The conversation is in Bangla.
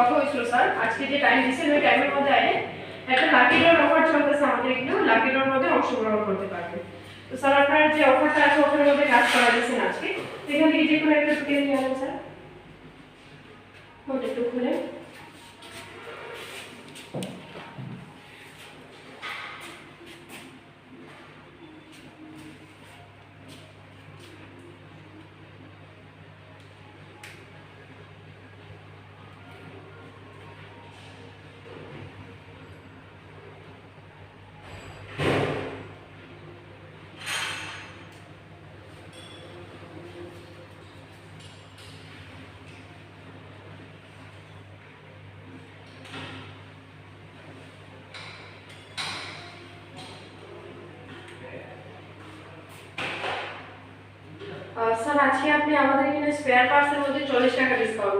কথা হয়েছিল, স্যার। আজকে যে টাইম দিয়েছেন, ওই টাইমের মধ্যে আইলে একটা লাকি ড্রর অফার চলতেছে আমাদের এখানে। লাকি ড্রর মধ্যে অংশগ্রহণ করতে পারবে। তো স্যার, আপনার যে অফারটা আছে অফারের মধ্যে কাজ করা যাচ্ছে আজকে। এখান থেকে যে কোনো একটা টুকে নিয়ে আনেন স্যার। খুলে। স্যার আজকে আপনি আমাদের এখানে স্পেয়ার পার্টসের মধ্যে চল্লিশ টাকা ডিসকাউন্ট পাচ্ছেন